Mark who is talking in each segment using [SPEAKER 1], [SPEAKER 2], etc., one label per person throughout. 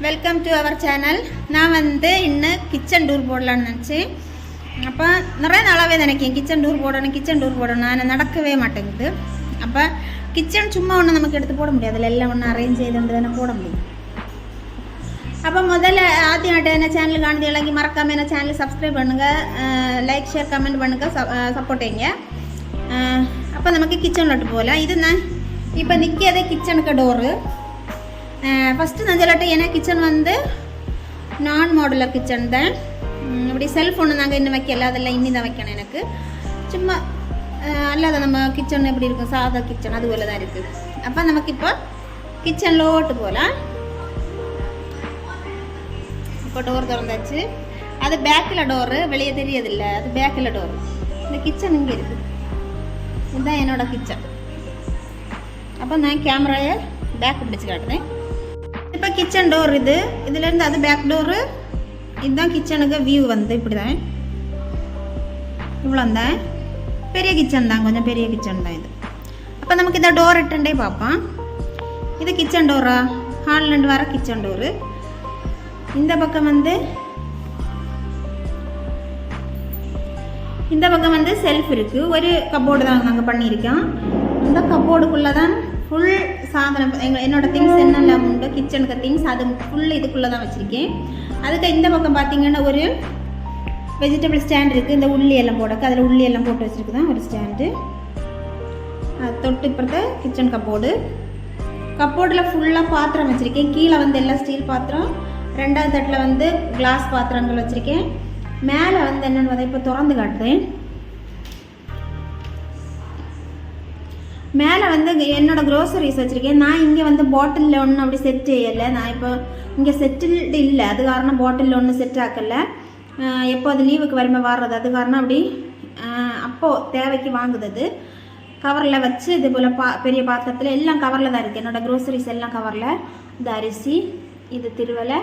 [SPEAKER 1] Welcome to our channel நான் வந்து இன்னும் கிச்சன் டூர் போடலான்னு நினச்சேன் அப்போ நிறைய நாளாகவே நினைக்கிறேன் கிச்சன் டூர் போடணும் கிச்சன் டூர் போடணும் ஆனால் நடக்கவே மாட்டேங்குது அப்போ கிச்சன் சும்மா ஒன்று நமக்கு எடுத்து போட முடியாது அதில் எல்லாம் ஒன்று அரேஞ்ச் ചെയ്തുകൊണ്ട് தானே போட முடியும் അപ്പോൾ முதல்ல ആദ്യമായിട്ട് എന്നെ ചാനൽ കാണുകയാണെങ്കിൽ മറക്കാമ എന്നെ ചാനൽ സബ്സ്ക്രൈബ് பண்ணுங்க லைக் ஷேர் கமெண்ட் பண்ணுங்க சப்போர்ட் செய்யுங்க അപ്പോൾ നമുക്ക് കിച്ചണിലോട്ട് போகலாம் இது நான் இப்போ நிற்கிறது கிச்சனுக்கு டோரு ஃபஸ்ட்டு நஞ்சலாட்டை ஏன்னா கிச்சன் வந்து நான் மாடுலர் கிச்சன் தான். இப்படி செல்ஃப் ஒன்று நாங்கள் இன்னும் வைக்கல அதெல்லாம் இன்னி தான் வைக்கணும் எனக்கு. சும்மா அல்லாத நம்ம கிச்சன் எப்படி இருக்கும்? சாதா கிச்சன் அது போல தான் இருக்குது அப்போ நமக்கு இப்போ கிச்சன்லோட்டு போகலாம் இப்போ டோர் திறந்தாச்சு. அது பேக்கில் டோரு வெளியே தெரியதில்ல அது பேக்கில் டோரு இந்த கிச்சன் இங்கே இருக்குது இதுதான் என்னோடய கிச்சன் அப்போ நான் கேமராயை பேக் பிடிச்சு காட்டுறேன். இப்போ கிச்சன் டோர் இது. இதுலேருந்து அது பேக் டோரு இதுதான் கிச்சனுக்கு வியூ வந்து இப்படி தான் இவ்வளோ தான் பெரிய கிச்சன் தான் கொஞ்சம் பெரிய கிச்சன் தான் இது. அப்போ நமக்கு இந்த டோர் இட்டுண்டே பார்ப்போம். இது கிச்சன் டோரா ஹால்லேருந்து வர கிச்சன் டோரு இந்த பக்கம் வந்து இந்த பக்கம் வந்து செல்ஃப் இருக்குது ஒரு கப்போர்டு தான் நாங்கள் பண்ணியிருக்கோம். இந்த கப்போர்டுக்குள்ளே தான் ஃபுல் சாதனம் எங்கள் என்னோட திங்ஸ் என்னெல்லாம் உண்டு கிச்சனுக்கு திங்ஸ் அது ஃபுல் இதுக்குள்ளே தான் வச்சுருக்கேன். அதுக்கு இந்த பக்கம் பார்த்தீங்கன்னா ஒரு வெஜிடபிள் ஸ்டாண்ட் இருக்குது இந்த உள்ளி எல்லாம் போடக்கு அதில் உள்ளி எல்லாம் போட்டு வச்சுருக்கு தான் ஒரு ஸ்டாண்டு தொட்டு இப்புறத்த கிச்சன் கப்போர்டு கப்போர்டில் ஃபுல்லாக பாத்திரம் வச்சுருக்கேன். கீழே வந்து எல்லாம் ஸ்டீல் பாத்திரம். ரெண்டாவது தட்டில் வந்து கிளாஸ் பாத்திரங்கள் வச்சுருக்கேன். மேலே வந்து என்னென்னு பார்த்தா இப்போ திறந்து காட்டுறேன். மேலே வந்து என்னோட க்ரோசரிஸ் வச்சுருக்கேன். நான் இங்கே வந்து பாட்டிலில் ஒன்றும் அப்படி செட் செய்யலை. நான் இப்போ இங்கே செட்டில்டு இல்லை. அது காரணம் பாட்டிலில் ஒன்றும் செட் ஆக்கலை. எப்போ அது லீவுக்கு வரும்போது வர்றது அது காரணம் அப்படி அப்போது தேவைக்கு வாங்குது அது. கவரில் வச்சு இது போல் பா பெரிய பாத்திரத்தில் எல்லாம் கவரில் தான் இருக்குது என்னோடய க்ரோசரிஸ் எல்லாம் கவரில் இது அரிசி இது திருவலை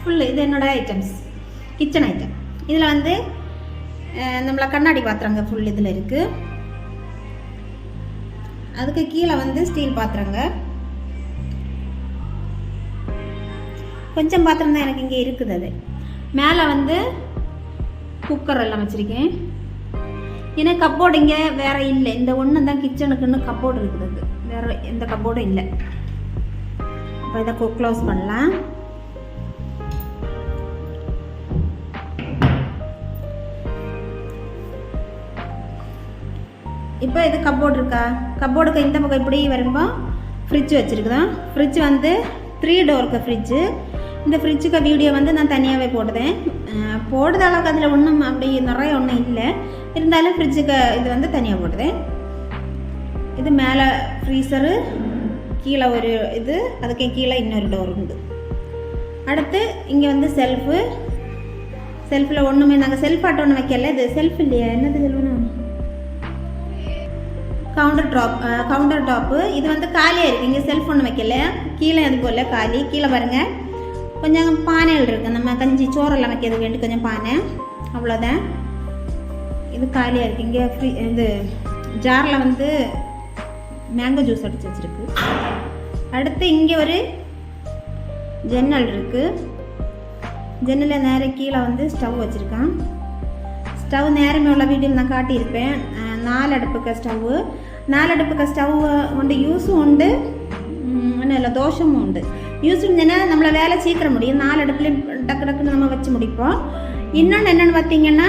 [SPEAKER 1] ஃபுல்லு இது என்னோட ஐட்டம்ஸ் கிச்சன் ஐட்டம் இதில் வந்து நம்மளை கண்ணாடி பாத்திரங்க ஃபுல் இதில் இருக்குது அதுக்கு கீழே வந்து ஸ்டீல் பாத்திரங்க. கொஞ்சம் பாத்திரம் தான் எனக்கு இங்கே இருக்குது அது. மேலே வந்து குக்கர் எல்லாம் வச்சுருக்கேன். ஏன்னா கப்போர்டு இங்கே வேறு இல்லை. இந்த ஒன்று தான் கிச்சனுக்குன்னு கப்போர்டு இருக்குது. அது. வேற எந்த கப்போர்டும் இல்லை. அப்போ இதை க்ளோஸ் பண்ணலாம். இப்போ இது கப்போர்டு இருக்கா? கப்போர்டுக்கு இந்த பக்கம் இப்படி வரும்போ ஃப்ரிட்ஜ் வச்சுருக்குதான் ஃப்ரிட்ஜ் வந்து த்ரீ டோருக்கு ஃப்ரிட்ஜு இந்த ஃப்ரிட்ஜுக்கு வீடியோ வந்து நான் தனியாகவே போடுதேன் போடுற அளவுக்கு அதில் ஒன்றும் அப்படி நிறைய ஒன்றும் இல்லை. இருந்தாலும் ஃப்ரிட்ஜுக்கு இது வந்து தனியாக போடுதேன் இது மேலே ஃப்ரீசரு கீழே ஒரு இது அதுக்கு கீழே இன்னொரு டோர் உண்டு. அடுத்து இங்கே வந்து செல்ஃபு செல்ஃபில் ஒன்றுமே நாங்கள் செல்ஃப் ஆட்டோ ஒன்று வைக்கல. இது செல்ஃப் இல்லையா? என்னது shelf counter top counter top இது வந்து காலியாக இருக்குது இங்கே செல்ஃபோன் வைக்கல. கீழே அது போல் காலி. கீழே பாருங்கள் கொஞ்சம் பானைகள் இருக்குது நம்ம கஞ்சி சோறெல்லாம் வைக்கிறது வேண்டி கொஞ்சம் பானை. அவ்வளோதான் இது காலியாக இருக்குது இங்கே ஃப்ரீ இது ஜாரில் வந்து மேங்கோ ஜூஸ் அடித்து வச்சுருக்கு. அடுத்து இங்கே ஒரு ஜன்னல் இருக்குது ஜன்னலில் நேர கீழே வந்து ஸ்டவ் வச்சுருக்கான். ஸ்டவ் நேரமே உள்ள வீடியோ நான் காட்டியிருப்பேன். அஹ் நாலு அடுப்புக்க ஸ்டவ்வு நாலு அடுப்புக்க ஸ்டவ் കൊണ്ട് யூஸும் உண்டு உம், ஒன்றும் இல்லை தோஷமும் உண்டு யூஸ் இருந்ததுன்னா நம்மளை வேலை சீக்கிரம் முடியும் நாலு அடுப்புலையும் டக்கு டக்குன்னு நம்ம வச்சு முடிப்போம் இன்னொன்று என்னென்னு பார்த்தீங்கன்னா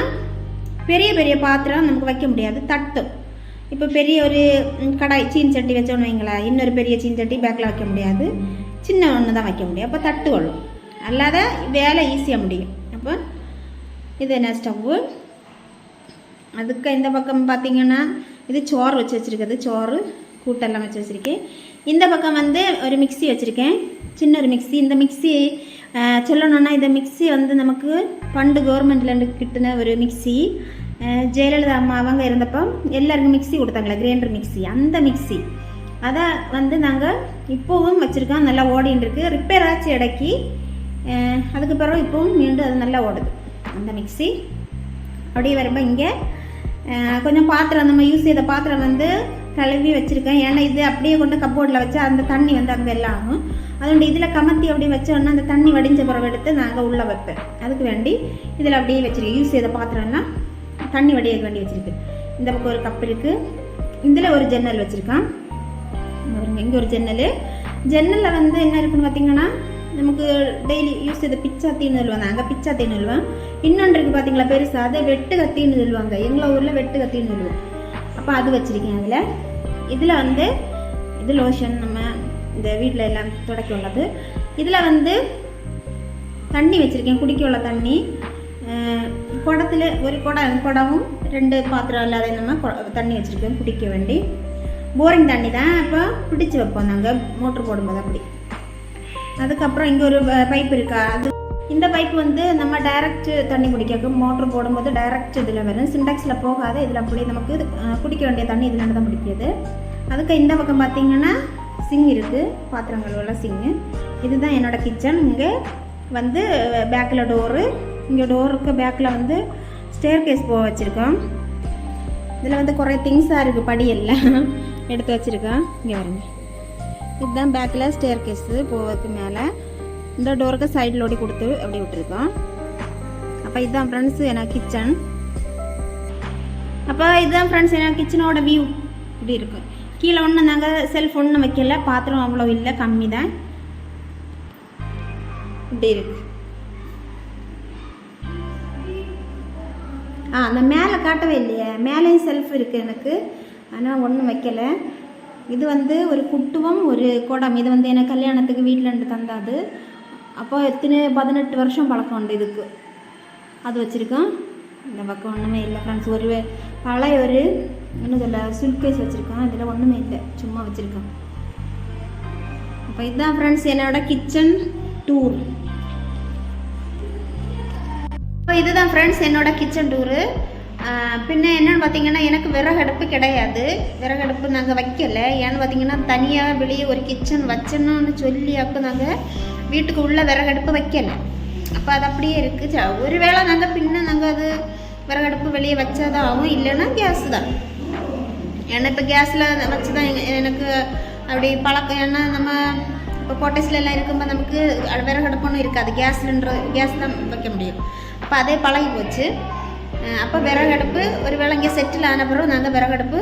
[SPEAKER 1] பெரிய பெரிய பாத்திரம் நமக்கு வைக்க முடியாது தட்டும் இப்போ பெரிய ஒரு ம், கடாய் சீன் சட்டி வச்சோன்னு வைங்களேன் இன்னொரு பெரிய சீன் சட்டி பேக்கில் வைக்க முடியாது சின்ன ஒன்று தான் வைக்க முடியும் அப்போ தட்டு கொள்ளும் அல்லாத வேலை ஈஸியாக முடியும் அப்போ இது என்ன ஸ்டவ்வு அதுக்கு இந்த பக்கம் பார்த்தீங்கன்னா இது சோறு வச்சு வச்சுருக்குது சோறு கூட்டெல்லாம் வச்சு வச்சுருக்கேன். இந்த பக்கம் வந்து ஒரு மிக்ஸி வச்சுருக்கேன். சின்ன ஒரு மிக்ஸி இந்த மிக்ஸி சொல்லணுன்னா சொல்லணும்னா இந்த மிக்ஸி வந்து நமக்கு பண்டு கவர்மெண்ட்லேருந்து கிட்டின ஒரு மிக்ஸி ஜெயலலிதா அம்மா அவங்க இருந்தப்போ எல்லாருக்கும் மிக்சி கொடுத்தாங்களே கிரைண்டர் மிக்ஸி அந்த மிக்ஸி அதை வந்து நாங்கள் இப்போவும் வச்சுருக்கோம். நல்லா ஓடின்னு இருக்கு. ரிப்பேர் ஆச்சு இடைக்கி அதுக்கு பிறகு இப்போவும் மீண்டும் அது நல்லா ஓடுது. அந்த மிக்ஸி அப்படியே வரும்போது இங்கே கொஞ்சம் பாத்திரம் அந்த மாதிரி யூஸ் செய்த பாத்திரம் வந்து கழுவி வச்சுருக்கேன். ஏன்னா இது அப்படியே கொண்டு கப்போர்டில் வச்சு அந்த தண்ணி வந்து அங்கே எல்லாம் அதோட இதில் கமத்தி அப்படி வச்சோன்னா அந்த தண்ணி வடிஞ்ச பிறகு எடுத்து நாங்கள் உள்ளே வைப்பேன். அதுக்கு வேண்டி இதில் அப்படியே வச்சுருக்கேன். யூஸ் செய்த பாத்திரம்னா தண்ணி வடியதுக்கு வேண்டி வச்சுருக்கு. இந்த பக்கம் ஒரு கப் இருக்குது இதில் ஒரு ஜன்னல் வச்சுருக்கான். இங்கே ஒரு ஜன்னல் ஜன்னலில் வந்து என்ன இருக்குன்னு பார்த்தீங்கன்னா நமக்கு டெய்லி யூஸ் செய்த பிச்சாத்தின்னு சொல்லுவாங்க. அங்கே பிச்சாத்தின்னு சொல்லுவாங்க. இன்னொன்று இருக்குது பார்த்தீங்களா பெருசாக அதை வெட்டு கத்தின்னு சொல்லுவாங்க. எங்கள் ஊரில் வெட்டு கத்தின்னு சொல்லுவோம். அப்போ அது வச்சுருக்கேன் அதில். இதில் வந்து இது லோஷன் நம்ம இந்த வீட்டில் எல்லாம் துடைக்க உள்ளது. இதில் வந்து தண்ணி வச்சுருக்கேன். குடிக்க உள்ள தண்ணி. குடத்தில் ஒரு குடம் குடமும் ரெண்டு பாத்திரம் இல்லாத நம்ம தண்ணி வச்சுருக்கேன் குடிக்க வேண்டி. போரிங் தண்ணி தான். இப்போ பிடிச்சி வைப்போம் நாங்கள் மோட்ரு போடும்போது அப்படி. அதுக்கப்புறம் இங்கே ஒரு பைப் இருக்கா? அது இந்த பைப் வந்து நம்ம டைரக்ட் தண்ணி குடிக்க மோட்ரு போடும்போது டைரக்ட் இதில் வரும். சின்டாக்ஸில் போகாத இதில் அப்படியே நமக்கு குடிக்க வேண்டிய தண்ணி இதில் தான் பிடிக்கிறது அதுக்கு இந்த பக்கம் பார்த்தீங்கன்னா சிங் இருக்குது பாத்திரங்கள் உள்ள சிங்கு இதுதான் என்னோட கிச்சன் இங்கே வந்து பேக்கில் டோரு இங்கே டோருக்கு பேக்கில் வந்து ஸ்டேர் கேஸ் போக வச்சுருக்கோம். இதில் வந்து குறை திங்ஸாக இருக்குது படியெல்லாம் எடுத்து வச்சுருக்கேன் இங்கே வருங்க. இதுதான் பேக்கில் ஸ்டேர் கேஸு போவதுக்கு மேலே. இந்த டோருக்கு சைடில் ஓடி கொடுத்து அப்படி விட்டுருக்கோம் அப்போ இதுதான் ஃப்ரெண்ட்ஸ் என்ன கிச்சன் அப்போ இதுதான் ஃப்ரெண்ட்ஸ் எனக்கு கிச்சனோட வியூ இப்படி இருக்கும் கீழே ஒன்றும் நாங்கள் செல்ஃப் ஒன்றும் வைக்கல. பாத்திரம் அவ்வளோ இல்லை. கம்மி தான். இப்படி இருக்கு. ஆ அந்த மேலே காட்டவே இல்லையே. மேலேயும் செல்ஃப் இருக்குது எனக்கு. ஆனால் ஒன்றும் வைக்கல. இது வந்து ஒரு குட்டுவம் ஒரு குடம். இது வந்து எனக்கு கல்யாணத்துக்கு வீட்டில் இருந்து தந்தாது. அப்போ எத்தனை பதினெட்டு வருஷம் பழக்கம் உண்டு இதுக்கு. அது வச்சுருக்கோம். இந்த பக்கம் ஒன்றுமே இல்லை ஃப்ரெண்ட்ஸ் ஒரு பழைய ஒரு என்ன சொல்ல சுல்கேஸ் வச்சுருக்கோம். இதில் ஒன்றுமே இல்லை. சும்மா வச்சுருக்கோம். அப்போ இதுதான் ஃப்ரெண்ட்ஸ் என்னோட கிச்சன் டூர் இப்போ இதுதான் ஃப்ரெண்ட்ஸ் என்னோட கிச்சன் டூரு பின்ன என்னன்னு பார்த்தீங்கன்னா எனக்கு விறகடுப்பு கிடையாது. விறகடுப்பு நாங்கள் வைக்கலை. ஏன்னு பார்த்தீங்கன்னா தனியாக வெளியே ஒரு கிச்சன் வச்சணும்னு சொல்லி அப்போ நாங்கள் வீட்டுக்கு உள்ளே விறகடுப்பு வைக்கலை. அப்போ அது அப்படியே இருக்குது ஒரு வேளை நாங்கள் பின்ன நாங்கள் அது விறகடுப்பு வெளியே வச்சாதான் ஆகும் இல்லைன்னா கேஸ் தான். ஏன்னா இப்போ கேஸில் வச்சு தான் எனக்கு அப்படி பழக்கம். ஏன்னா நம்ம இப்போ கோட்டைஸ்ல எல்லாம் இருக்கும்போது நமக்கு விறகடுப்புன்னு இருக்காது. கேஸ் சிலிண்டர் கேஸ் தான் வைக்க முடியும். அப்போ அதே பழகி போச்சு. அப்போ விறகடுப்பு ஒரு வேளை இங்கே செட்டில் ஆன பிறகு நாங்கள் விறகடுப்பு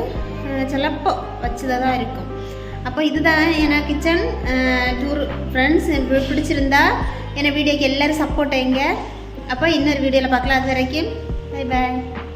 [SPEAKER 1] சிலப்போ வச்சதாக தான் இருக்கும். அப்போ இதுதான் என் கிச்சன் டூர் ஃப்ரெண்ட்ஸ் பிடிச்சிருந்தா என்னை வீடியோக்கு எல்லோரும் சப்போர்ட் எங்க அப்போ இன்னொரு வீடியோவில் பார்க்கலாம். அது வரைக்கும் பை பாய்